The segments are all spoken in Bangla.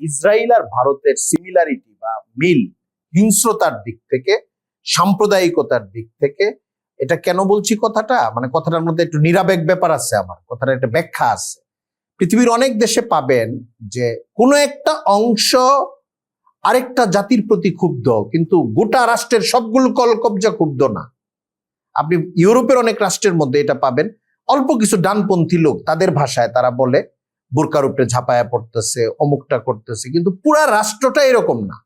ইসরায়েল আর ভারতের সিমিলারিটি বা মিল হিংস্রতার দিক থেকে, সাম্প্রদায়িকতার দিক থেকে, এটা কেন বলছি কথাটা? মানে কথাটার মধ্যে একটু নিরাবেগ ব্যাপার আছে আমার কথাটা একটা ব্যাখ্যা আছে। পৃথিবীর অনেক দেশে পাবেন যে কোনো একটা অংশ আরেকটা জাতির প্রতি ক্ষুব্ধ, কিন্তু গোটা রাষ্ট্রের সবগুলো কলকবজা ক্ষুব্ধ না। আপনি ইউরোপের অনেক রাষ্ট্রের মধ্যে এটা পাবেন। অল্প কিছু ডানপন্থী লোক, তাদের ভাষায় তারা বলে বোরকার উপরে ঝাঁপায়া পড়তেছে, অমুকটা করতেছে, কিন্তু পুরা রাষ্ট্রটা এরকম না।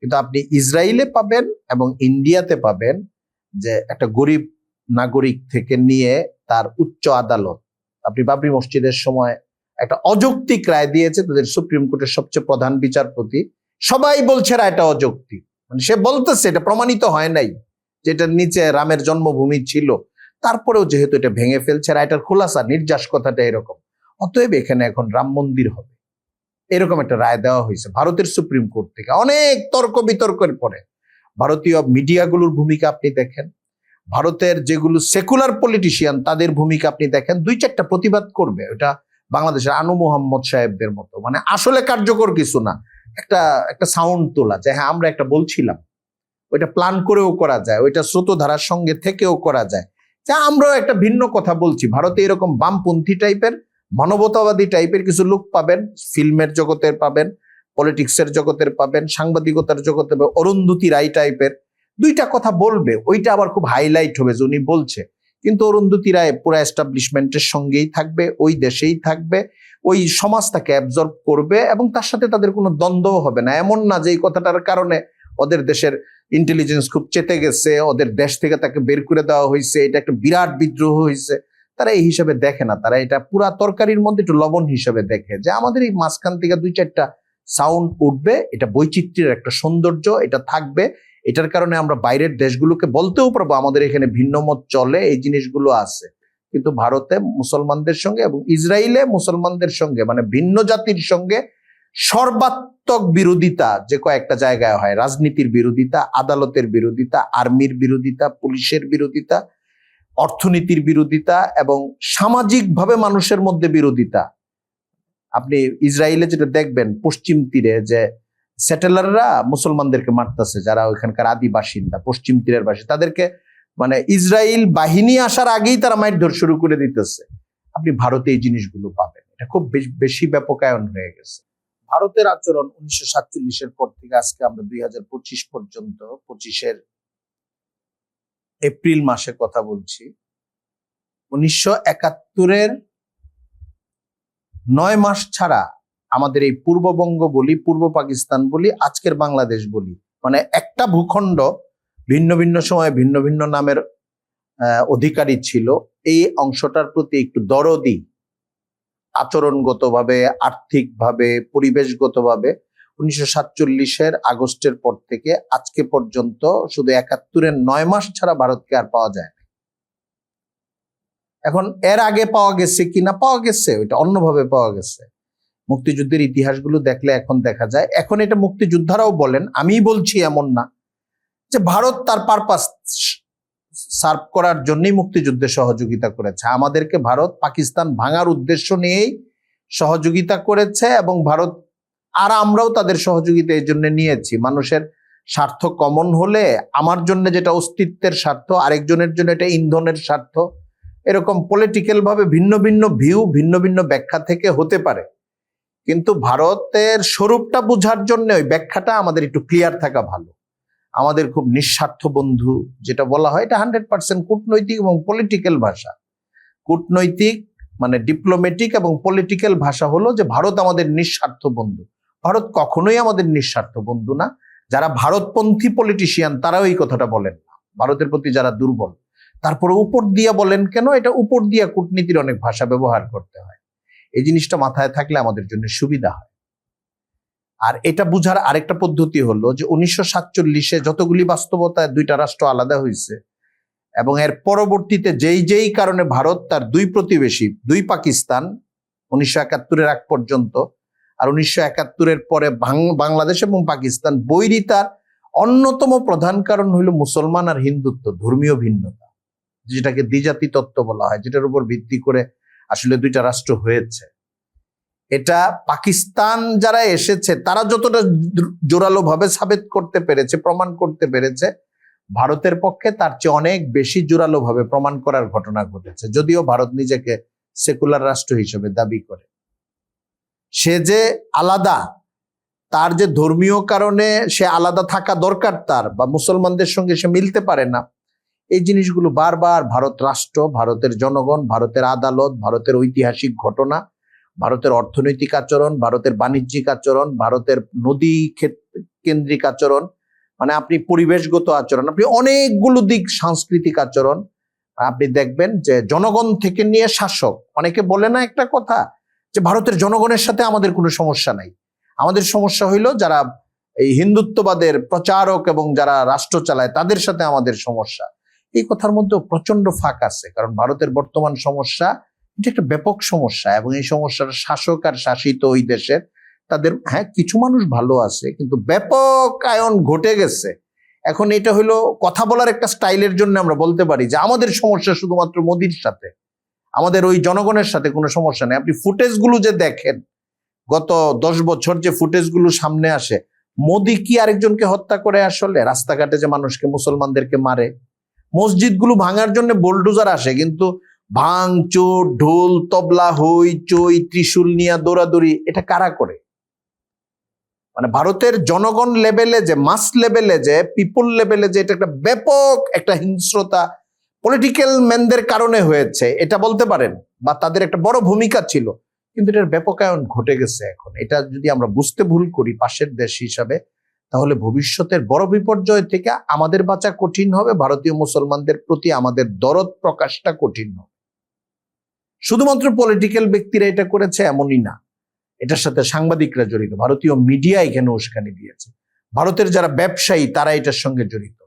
কিন্তু আপনি ইসরায়েলে পাবেন এবং ইন্ডিয়াতে পাবেন যে একটা গরিব নাগরিক থেকে নিয়ে তার উচ্চ আদালত। আপনি বাবরি মসজিদের সময় একটা অযৌক্তিক রায় দিয়েছে, তাদের সুপ্রিম কোর্টের সবচেয়ে প্রধান বিচারপতি। সবাই বলছে রায়টা অযৌক্তিক। মানে সে বলতেছে, এটা প্রমাণিত হয় নাই যেটার নিচে রামের জন্মভূমি ছিল। তারপরেও যেহেতু এটা ভেঙে ফেলছে, রায়টার খোলাসা, নির্যাস কথাটা এরকম। অতএব এখানে এখন রাম মন্দির হবে। এরকম একটা রায় দেওয়া হয়েছে ভারতের সুপ্রিম কোর্ট থেকে। অনেক তর্ক বিতর্কের পরে ভারতীয় মিডিয়াগুলোর ভূমিকা আপনি দেখেন, ভারতের যেগুলো সেকুলার পলিটিশিয়ান তাদের ভূমিকা আপনি দেখেন, দুই চারটা প্রতিবাদ করবে, ওটা বাংলাদেশের আনু মোহাম্মদ সাহেবদের মতো। মানে আসলে কার্যকর কিছু না। একটা একটা সাউন্ড তোলা যে হ্যাঁ আমরা একটা বলছিলাম। ওইটা প্ল্যান করেও করা যায়, ওইটা স্রোতধারার সঙ্গে থেকেও করা যায়। যা আমরাও একটা ভিন্ন কথা বলছি। ভারতে এরকম বামপন্থী টাইপের মানবতাবাদী টাইপের কিছু লোক পাবেন ফিল্মের জগতের পাবেন পলিটিক্সের জগতের পাবেন, সাংবাদিকতার জগতে অরুন্ধতী রায় টাইপের দুইটা কথা বলবে, ওইটা আবার খুব হাইলাইট হবে, যে উনি বলছে। কিন্তু অরুন্ধতী রায় পুরো এস্টাবলিশমেন্টের সঙ্গেই থাকবে, ওই দেশেই থাকবে, ওই সমাজটাকে অ্যাবজর্ব করবে এবং তার সাথে তাদের কোনো দ্বন্দ্ব হবে না। এমন না যে এই কথাটার কারণে ওদের দেশের ইন্টেলিজেন্স খুব চেতে গেছে, ওদের দেশ থেকে তাকে বের করে দেওয়া হয়েছে, এটা একটা বিরাট বিদ্রোহ হয়েছে। তারা এই হিসাবে দেখে না। তারা এটা পুরা তরকারির মধ্যে একটু লবণ হিসাবে দেখে যে আমাদের এই মাঝখান থেকে দুই চারটা সাউন্ড উঠবে, এটা বৈচিত্র্যের একটা সৌন্দর্য, এটা থাকবে। এটার কারণে আমরা বাইরের দেশগুলোকে বলতেও পারব আমাদের এখানে ভিন্ন মত চলে, এই জিনিসগুলো আছে। কিন্তু ভারতে মুসলমানদের সঙ্গে এবং ইসরায়েলে মুসলমানদের সঙ্গে মানে ভিন্ন জাতির সঙ্গে সর্বাত্মক বিরোধিতা যে কয়েকটা জায়গায় হয়। রাজনীতির বিরোধিতা, আদালতের বিরোধিতা, আর্মির বিরোধিতা, পুলিশের বিরোধিতা অর্থনীতির বিরোধিতা এবং সামাজিকভাবে মানুষের মধ্যে বিরোধিতা। আপনি ইসরায়েলে যেটা দেখবেন, পশ্চিম তীরে যে সেটেলাররা মুসলমানদেরকে মারতেছে, যারা ওইখানকার আদি বাসিন্দা পশ্চিম তীরের বাসিন্দা তাদেরকে মানে ইসরায়েল বাহিনী আসার আগেই তারা মারধর শুরু করে দিতেছে। আপনি ভারতে এই জিনিসগুলো পাবেন। এটা খুব বেশ- বেশি ব্যাপকায়ন হয়ে গেছে। ভারতের আচরণ উনিশশো সাতচল্লিশের পর থেকে আজকে আমরা দুই হাজার পঁচিশ পর্যন্ত, পঁচিশের এপ্রিল মাসে কথা বলছি। উনিশশো একাত্তরের নয় মাস ছাড়া আমাদের এই পূর্ববঙ্গ বলি, পূর্ব পাকিস্তান বলি, আজকের বাংলাদেশ বলি। মানে একটা ভূখণ্ড ভিন্ন ভিন্ন সময়ে ভিন্ন ভিন্ন নামের অধিকারী ছিল। এই অংশটার প্রতি একটু দরদি। আচরণগতভাবে, আর্থিকভাবে, পরিবেশগতভাবে উনিশশো সাতচল্লিশের আগস্টের পর থেকে আজকে পর্যন্ত শুধু একাত্তরের নয় মাস ছাড়া ভারতকে আর পাওয়া যায় না এখন এর আগে পাওয়া গেছে কিনা পাওয়া গেছে ওইটা অন্যভাবে পাওয়া গেছে। মুক্তিযুদ্ধের ইতিহাসগুলো দেখলে এখন দেখা যায়, এখন এটা মুক্তিযোদ্ধারাও বলেন, আমিই বলছি এমন না, যে ভারত তার পারপাস সার্ভ করার জন্যই মুক্তিযুদ্ধে সহযোগিতা করেছে। আমাদেরকে ভারত পাকিস্তান ভাঙার উদ্দেশ্য নিয়েই সহযোগিতা করেছে এবং ভারত আর আমরাও তাদের সহযোগিতা এই জন্য নিয়েছি। মানুষের স্বার্থ কমন হলে আমার জন্য যেটা অস্তিত্বের স্বার্থ, আরেকজনের জন্য এটা ইন্ধনের স্বার্থ, এরকম পলিটিক্যাল ভাবে ভিন্ন ভিন্ন ভিউ ভিন্ন ভিন্ন ব্যাখ্যা থেকে হতে পারে। কিন্তু ভারতের স্বরূপটা বোঝার জন্য ওই ব্যাখ্যাটা আমাদের একটু ক্লিয়ার থাকা ভালো। আমাদের খুব নিঃস্বার্থ বন্ধু যেটা বলা হয়, এটা হান্ড্রেড পার্সেন্ট কূটনৈতিক এবং পলিটিক্যাল ভাষা। কূটনৈতিক মানে ডিপ্লোমেটিক এবং পলিটিক্যাল ভাষা হলো যে ভারত আমাদের নিঃস্বার্থ বন্ধু। ভারত কখনোই আমাদের নিঃস্বার্থ বন্ধু না। যারা ভারতপন্থী পলিটিশিয়ান তারাও এই কথাটা বলেন না। ভারতের প্রতি যারা দুর্বল, তারপরে উপর দিয়া বলেন কেন? এটা উপর দিয়া কূটনীতির অনেক ভাষা ব্যবহার করতে হয়। এই জিনিসটা মাথায় থাকলে আমাদের জন্য সুবিধা হয়। আর এটা বুঝার আরেকটা পদ্ধতি হলো যে উনিশশো সাতচল্লিশে যতগুলি বাস্তবতায় দুইটা রাষ্ট্র আলাদা হয়েছে এবং এর পরবর্তীতে যেই যেই কারণে ভারত তার দুই প্রতিবেশী, দুই পাকিস্তান, উনিশশো একাত্তরের আগ পর্যন্ত আর উনিশশো একাত্তরের পরে বাংলাদেশ এবং পাকিস্তান বৈরিতার অন্যতম প্রধান কারণ হইল মুসলমান আর হিন্দুত্ব, ধর্মীয় ভিন্নতা, যেটাকে দ্বিজাতি তত্ত্ব বলা হয়, যেটার উপর ভিত্তি করে আসলে দুইটা রাষ্ট্র হয়েছে। এটা পাকিস্তান যারা এসেছে, তারা যতটা জোরালো ভাবে সাবেত করতে পেরেছে, প্রমাণ করতে পেরেছে, ভারতের পক্ষে তার চেয়ে অনেক বেশি জোরালো ভাবে প্রমাণ করার ঘটনা ঘটেছে, যদিও ভারত নিজেকে সেকুলার রাষ্ট্র হিসেবে দাবি করে। সে যে আলাদা, তার যে ধর্মীয় কারণে সে আলাদা থাকা দরকার তার বা মুসলমানদের সঙ্গে সে মিলতে পারে না, এই জিনিসগুলো বারবার ভারত রাষ্ট্র, ভারতের জনগণ, ভারতের আদালত, ভারতের ঐতিহাসিক ঘটনা, ভারতের অর্থনৈতিক আচরণ, ভারতের বাণিজ্যিক আচরণ, ভারতের নদী কেন্দ্রিক আচরণ মানে আপনি পরিবেশগত আচরণ, আপনি অনেকগুলো দিক সাংস্কৃতিক আচরণ, আপনি দেখবেন যে জনগণ থেকে নিয়ে শাসক, অনেকে বলে না একটা কথা যে ভারতের জনগণের সাথে আমাদের কোনো সমস্যা নাই। আমাদের সমস্যা হইল যারা এই হিন্দুত্ববাদের প্রচারক এবং যারা রাষ্ট্র চালায়, তাদের সাথে আমাদের সমস্যা। এই কথার মধ্যে প্রচণ্ড ফাঁক আছে, কারণ ভারতের বর্তমান সমস্যা, এটা একটা ব্যাপক সমস্যা এবং এই সমস্যার শাসক আর শাসিত ওই দেশের, তাদের হ্যাঁ কিছু মানুষ ভালো আছে, কিন্তু ব্যাপক আয়ন ঘটে গেছে। এখন এটা হলো কথা বলার একটা স্টাইলের জন্য আমরা বলতে পারি যে আমাদের সমস্যা শুধুমাত্র মোদির সাথে। আমাদের ওই জনগণের সাথে কোনো সমস্যা নেই। আপনি ফুটেজগুলো যে দেখেন, গত দশ বছর যে ফুটেজগুলো সামনে আসে, মোদি কি আরেকজনকে হত্যা করে আসলে? রাস্তাঘাটে যে মানুষকে, মুসলমানদেরকে মারে। মসজিদগুলো ভাঙার জন্য বোলডোজার আসে, কিন্তু ভাঙচুর ঢোল, তবলা, হই, চই, ত্রিশূল নিয়া দৌড়াদৌড়ি, এটা কারা করে? মানে ভারতের জনগণ লেভেলে যে মাস লেভেলে যে পিপল লেভেলে যে, এটা একটা ব্যাপক একটা হিংস্রতা পলিটিক্যাল ম্যানদের কারণে হয়েছে, এটা বলতে পারেন? বা তাদের একটা বড় ভূমিকা ছিল, কিন্তু এটার ব্যাপকায়ন ঘটে গেছে এখন। এটা যদি আমরা বুঝতে ভুল করি পাশের দেশ হিসাবে, তাহলে ভবিষ্যতের বড় বিপর্যয় থেকে আমাদের বাঁচা কঠিন হবে, ভারতীয় মুসলমানদের প্রতি আমাদের দরদ প্রকাশটা কঠিন হবে। শুধুমাত্র পলিটিক্যাল ব্যক্তিরা এটা করেছে এমনই না। এটার সাথে সাংবাদিকরা জড়িত, ভারতীয় মিডিয়া এখানে উস্কানি দিয়েছে। ভারতের যারা ব্যবসায়ী, তারা এটার সঙ্গে জড়িত।